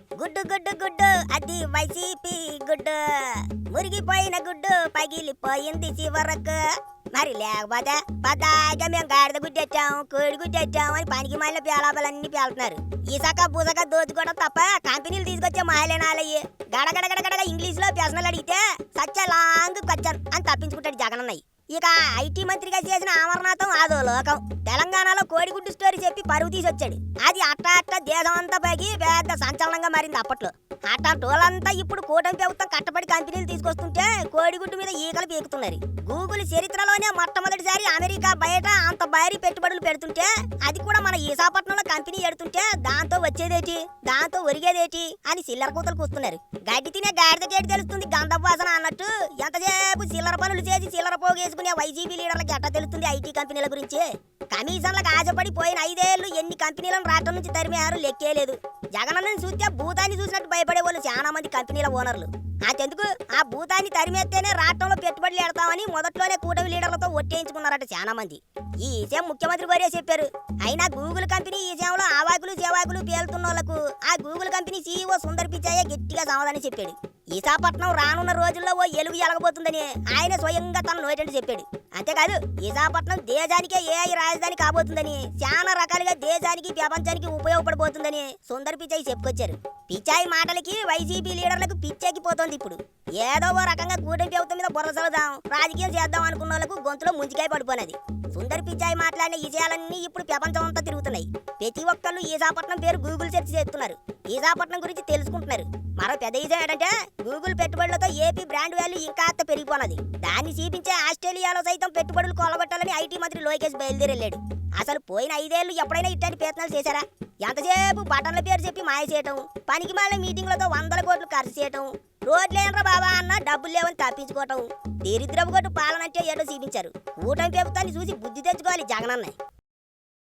గుడ్డు గుడ్డు గుడ్డు అది వైసీపీ గుడ్డు. మురిగిపోయిన గుడ్డు పగిలిపోయింది చివరకు. మరి లేకపోతే పదాగా మేము గాడిద గుడ్డెచ్చాం కోడి గుడ్డెచ్చాం అని పనికి మళ్ళీ పేలాపలన్నీ పేలుతున్నారు. ఇసక బూసక దోచుకోవడం తప్ప కంపెనీలు తీసుకొచ్చే మాయలేనాలయ్యి గడగడగడగడగా గడగడ ఇంగ్లీష్లో ప్రశ్నలు అడిగితే సచ్చ లాంగ్ క్వశ్చన్ అని తప్పించుకుంటాడు జగనన్నయ్య. ఇక ఐటీ మంత్రిగా చేసిన అమర్నాథం అదో లోకం. తెలంగాణలో కోడిగుడ్డు స్టోరీ చెప్పి పరువు తీసొచ్చాడు. అది అట్ట అట్ట దేశం అంతా పైకి పెద్ద సంచలనంగా మారింది అప్పట్లో. అట్ట టోలంతా ఇప్పుడు కూటమి ప్రభుత్వం కట్టబడి కంపెనీలు తీసుకొస్తుంటే కోడిగుడ్డు మీద ఈకలు పీకుతున్నారు గూగుల్ చరిత్రలోనే మొట్టమొదటిసారి అమెరికా బయట అంత భారీ పెట్టుబడులు పెడుతుంటే అది కూడా మన ఈశాపట్నంలో కంపెనీ ఎడుతుంటే దాంతో వచ్చేదేటి? దాంతో ఒరిగేదేటి? అని చిల్లర కూతలు కూస్తున్నారు. గడ్డి తినే గాడిద తెలుస్తుంది గంధపు వాసన అన్నట్టు. చే చిల్లర పనులు చేసి చిల్లర పోగేసుకునే వైసీపీ లీడర్లకి ఎట్లా తెలుస్తుంది ఐటీ కంపెనీల గురించి? కమిషన్లకు ఆశపడి పోయిన ఐదేళ్ళు ఎన్ని కంపెనీలను రాష్ట్రం నుంచి తరిమేయారు లెక్కేలేదు జగనన్నని చూస్తే భూతాన్ని చూసినట్టు భయపడే వాళ్ళు చాలా మంది కంపెనీల ఓనర్లు. అంతెందుకు? ఆ భూతాన్ని తరిమేస్తేనే రాష్ట్రంలో పెట్టుబడులు పెడతామని మొదట్లోనే కూటమి లీడర్లతో ఒట్టేయించుకున్నారట చాలా మంది. ఈ విషయం ముఖ్యమంత్రి గారే చెప్పారు. అయినా గూగుల్ కంపెనీ ఈ విషయంలో ఆవాకులు చేవాకులు పేలుతున్న ఆ గూగుల్ కంపెనీ సీఈఓ సుందర్ పిచాయే గట్టిగా సమాధానం చెప్పాడు. ఈసాపట్నం రానున్న రోజుల్లో ఓ ఎలుగు ఎలగబోతుందని ఆయన స్వయంగా తన నోటండి చెప్పాడు. అంతేకాదు ఈసాపట్నం దేశానికే ఏఐ రాజధాని కాబోతుందని చాలా రకాలుగా దేశానికి ప్రపంచానికి ఉపయోగపడబోతుందని సుందర్ పిచాయి చెప్పుకొచ్చారు. పిచాయి మాటలకి వైసీపీ లీడర్లకు పిచ్చెక్కిపోతుంది ఇప్పుడు. ఏదో ఓ రకంగా కూటమి ప్రభుత్వం మీద బుర్ర చదువుదాం రాజకీయం చేద్దాం అనుకున్న వాళ్ళకు గొంతులో ముంచికాయ పడిపోయినది సుందర్ పిచాయి మాట్లాడిన విషయాలన్నీ ఇప్పుడు ప్రపంచం అంతా ప్రతి ఒక్కళ్ళు ఈసాపట్నం పేరు గూగుల్ సెర్చ్ చేస్తున్నారు. ఈజాపట్నం గురించి తెలుసుకుంటున్నారు. మరో పెద్ద ఈజా ఏంటంటే గూగుల్ పెట్టుబడులతో ఏపీ బ్రాండ్ వాల్యూ ఇంకా అంత పెరిగిపోనది. దాన్ని చూపించే ఆస్ట్రేలియాలో సైతం పెట్టుబడులు కొలగొట్టాలని ఐటీ మంత్రి లోకేష్ బయలుదేరెళ్ళాడు అసలు పోయిన ఐదేళ్ళు ఎప్పుడైనా ఇట్లాంటి ప్రయత్నాలు చేశారా? ఎంతసేపు బటన్ల పేరు చెప్పి మాయ చేయటం పనికి మాల మీటింగ్లతో వందల కోట్లు ఖర్చు చేయటం రోడ్లేనరా బాబా అన్న డబ్బులు లేవని తప్పించుకోవటం దరిద్రపు కొట్టు పాలనంటే ఏదో చూపించారు. కూటమి ప్రభుత్వాన్ని చూసి బుద్ధి తెచ్చుకోవాలి జగనన్న.